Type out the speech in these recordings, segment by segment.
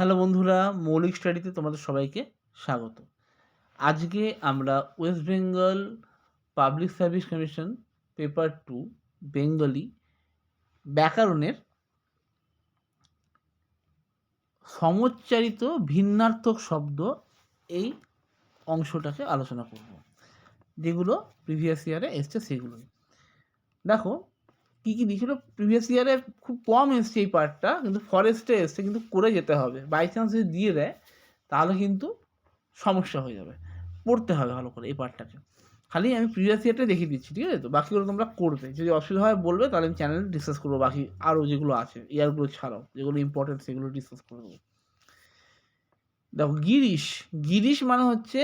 Hello বন্ধুরা, মৌলিক স্টাডিতে তোমাদের সবাইকে স্বাগত। আজকে আমরা West Bengal Public Service Commission paper two, Bengali ব্যাকরণের সমচ্চারিত ভিন্নার্থক শব্দ এই অংশটাকে আলোচনা করব, যেগুলো প্রিভিয়াস ইয়ারে এসছে সেগুলোই। দেখো কী কী দিয়েছিল? প্রিভিয়াস ইয়ারে খুব কম এসছে এই পার্টটা কিন্তু ফরেস্টে এসছে, কিন্তু করে যেতে হবে। বাই চান্স যদি দিয়ে দেয়, তাহলে কিন্তু সমস্যা হয়ে যাবে। পড়তে হবে ভালো করে এই পার্টটাকে খালি আমি প্রিভিয়াস ইয়ারটা দেখিয়ে দিচ্ছি, ঠিক আছে তো? বাকিগুলো তোমরা করবে। যদি অসুবিধা হয় বলবে, তাহলে আমি চ্যানেলে ডিসকাস করব। বাকি আরও যেগুলো আছে ইয়ারগুলো ছাড়াও, যেগুলো ইম্পর্টেন্ট সেগুলো ডিসকাস করে দেবো দেখো, গিরিশ। গিরিশ মানে হচ্ছে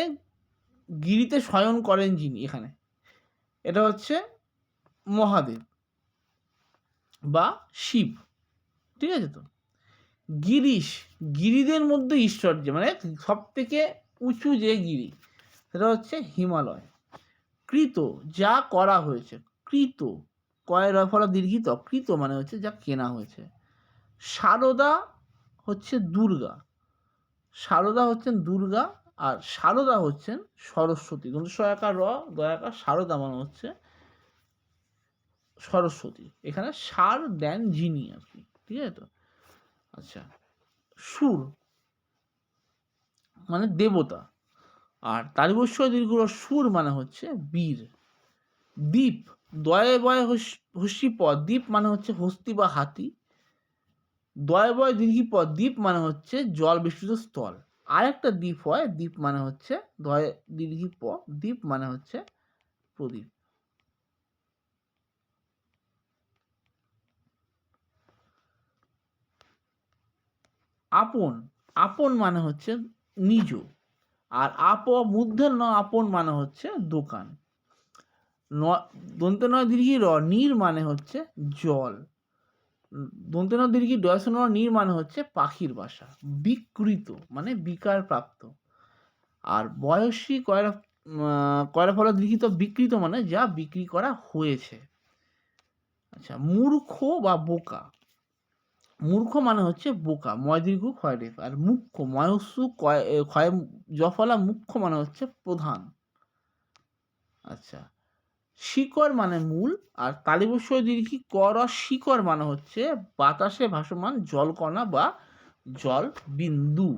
গিরিতে শয়ন করেন যিনি এখানে। এটা হচ্ছে মহাদেব। বা শিব। ঠিক আছে তো? গিরিশ, গিরিদের মধ্যে ঈশ্বর্য মানে সব থেকে উঁচু যে গিরি, সেটা হচ্ছে হিমালয়। কৃত, যা করা হয়েছে। কৃত, কয়ের ফলা দীর্ঘিত। কৃত মানে হচ্ছে যা কেনা হয়েছে। সারদা হচ্ছে দুর্গা। সারদা হচ্ছেন দুর্গা আর সারদা হচ্ছেন সরস্বতী। কিন্তু সয়াকার র দয়াকার সারদা মানে হচ্ছে সরস্বতী। এখানে সার দেন যিনি আর কি ঠিক আছে তো? আচ্ছা সুর মানে দেবতা। আর তালিবস্য দীর্ঘ সুর মানে হচ্ছে বীর। দ্বীপ দয়ে বয় হস্যি পদ দ্বীপ মানে হচ্ছে হস্তি বা হাতি। দয় বয় দীর্ঘি পদ দ্বীপ মানে হচ্ছে জল বিস্তৃত স্থল। আরেকটা দ্বীপ হয় দ্বীপ মানে হচ্ছে দয় দীর্ঘি প দ্বীপ মানে হচ্ছে প্রদীপ। আপন আপন মানে হচ্ছে নিজ আর আপ ন, আপন মানে হচ্ছে দোকান। ন, দন্তে নয় দীর্ঘি র, নীর মানে হচ্ছে জল। দন্তে নয় দীর্ঘি ডয়স ন নীর মানে হচ্ছে পাখির বাসা। বিকৃত মানে বিকার প্রাপ্ত আর বয়সী কয়রা কয়রা ফলা দীর্ঘিত বিকৃত মানে যা বিক্রি করা হয়েছে। আচ্ছা মূর্খ বা বোকা। মূর্খ মানে হচ্ছে বোকা ময় দীর্ঘ ক্ষয় রেফ আর মুখ্য ময়স্যু কয় ক্ষয়, জফলা মুখ্য মানে হচ্ছে প্রধান। আচ্ছা শিকর মানে মূল, আর তালিবস্য দীর্ঘি কর শিকর মানে হচ্ছে বাতাসে ভাসমান জলকণা বা জল বিন্দু